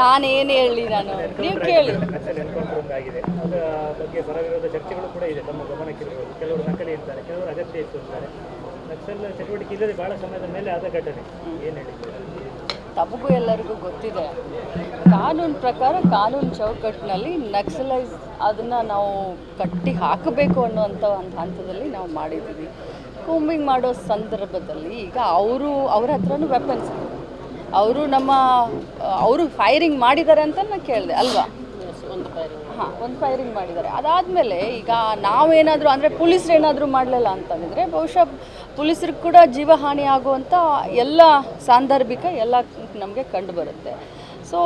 ನಾನೇನು ಹೇಳಿ ನಾನು? ನೀವು ಕೇಳಿ. ಅದರ ಬಗ್ಗೆ ಪರ ವಿರೋಧ ಚರ್ಚೆಗಳು ಕೂಡ ಇದೆ. ತಮ್ಮ ಗಮನಕ್ಕೆ ಕೆಲವರು ನಕಲಿ ಇರ್ತಾರೆ ಕೆಲವರು ಅಗತ್ಯ ಇರ್ತಾರೆ ಅಂತಾರೆ ನಕ್ಸಲ್ ಚಟುವಟಿಕೆ ಇಲ್ಲದೆ ಬಹಳ ಸಮಯದ ಮೇಲೆ ಆದ ಘಟನೆ. ಏನು ಹೇಳಿದ್ದೀರಾ ತಮಗೂ ಎಲ್ಲರಿಗೂ ಗೊತ್ತಿದೆ. ಕಾನೂನು ಪ್ರಕಾರ ಕಾನೂನು ಚೌಕಟ್ಟಿನಲ್ಲಿ ನಕ್ಸಲೈಸ್ ಅದನ್ನು ನಾವು ಕಟ್ಟಿ ಹಾಕಬೇಕು ಅನ್ನುವಂಥ ಒಂದು ಹಂತದಲ್ಲಿ ನಾವು ಮಾಡಿದ್ದೀವಿ. ಕೂಂಬಿಂಗ್ ಮಾಡೋ ಸಂದರ್ಭದಲ್ಲಿ ಈಗ ಅವರು ಅವ್ರ ಹತ್ರನೂ ವೆಪನ್ಸ್ ಅವರು ನಮ್ಮ ಅವರು ಫೈರಿಂಗ್ ಮಾಡಿದ್ದಾರೆ ಅಂತ ನಾನು ಕೇಳಿದೆ ಅಲ್ವಾ? ಒಂದು ಫೈರಿಂಗ್ ಹಾಂ ಒಂದು ಫೈರಿಂಗ್ ಮಾಡಿದ್ದಾರೆ. ಅದಾದಮೇಲೆ ಈಗ ನಾವೇನಾದರೂ ಅಂದರೆ ಪೊಲೀಸರು ಏನಾದರೂ ಮಾಡಲಿಲ್ಲ ಅಂತಂದರೆ ಬಹುಶಃ ಪೊಲೀಸರಿಗೆ ಕೂಡ ಜೀವಹಾನಿ ಆಗುವಂಥ ಎಲ್ಲ ಸಾಂದರ್ಭಿಕ ಎಲ್ಲ ನಮಗೆ ಕಂಡು ಬರುತ್ತೆ. ಸೊ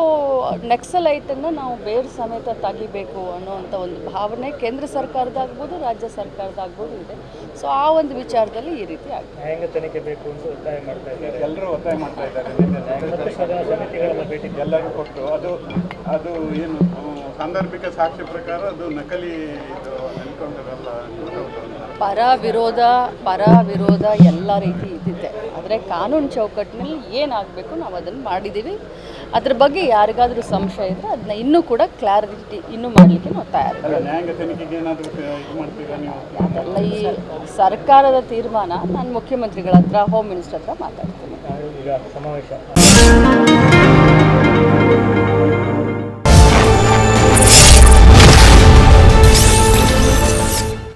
ನೆಕ್ಸಲೈಟನ್ನು ನಾವು ಬೇರು ಸಮೇತ ತೆಗಿಬೇಕು ಅನ್ನೋವಂಥ ಒಂದು ಭಾವನೆ ಕೇಂದ್ರ ಸರ್ಕಾರದಾಗ್ಬೋದು ರಾಜ್ಯ ಸರ್ಕಾರದಾಗ್ಬೋದು ಇದೆ. ಸೊ ಆ ಒಂದು ವಿಚಾರದಲ್ಲಿ ಈ ರೀತಿ ಆಗಿದೆ ನ್ಯಾಯಾಂಗ ತನಿಖೆ ಬೇಕು ಅಂತ ಒತ್ತಾಯ ಮಾಡ್ತಾ ಇದ್ದಾರೆ? ಎಲ್ಲರೂ ಒತ್ತಾಯ ಮಾಡ್ತಾ ಇದ್ದಾರೆ ನಿನ್ನೆ ನ್ಯಾಯಾಂಗ ಸದನ ಭೇಟಿ ಎಲ್ಲರೂ ಕೊಟ್ಟು ಅದು ಅದು ಏನು ಸಾಂದರ್ಭಿಕ ಸಾಕ್ಷ್ಯ ಪ್ರಕಾರ ಅದು ನಕಲಿ ಇದು ಎನ್ಕೌಂಟರ್ ಅಲ್ಲ ಅಂತ ಪರ ವಿರೋಧ ಪರ ವಿರೋಧ ಎಲ್ಲ ರೀತಿ ಇದ್ದಿದೆ ಆದರೆ ಕಾನೂನು ಚೌಕಟ್ಟಿನಲ್ಲಿ ಏನಾಗಬೇಕು ನಾವು ಅದನ್ನು ಮಾಡಿದ್ದೀವಿ. ಅದ್ರ ಬಗ್ಗೆ ಯಾರಿಗಾದರೂ ಸಂಶಯ ಇದ್ದರೆ ಅದನ್ನ ಇನ್ನೂ ಕೂಡ ಕ್ಲಾರಿಟಿ ಇನ್ನೂ ಮಾಡಲಿಕ್ಕೆ ನಾವು ಅದೆಲ್ಲ ಈ ಸರ್ಕಾರದ ತೀರ್ಮಾನ ನಾನು ಮುಖ್ಯಮಂತ್ರಿಗಳ ಹತ್ರ ಹೋಮ್ ಮಿನಿಸ್ಟರ್ ಹತ್ರ ಮಾತಾಡ್ತೀನಿ.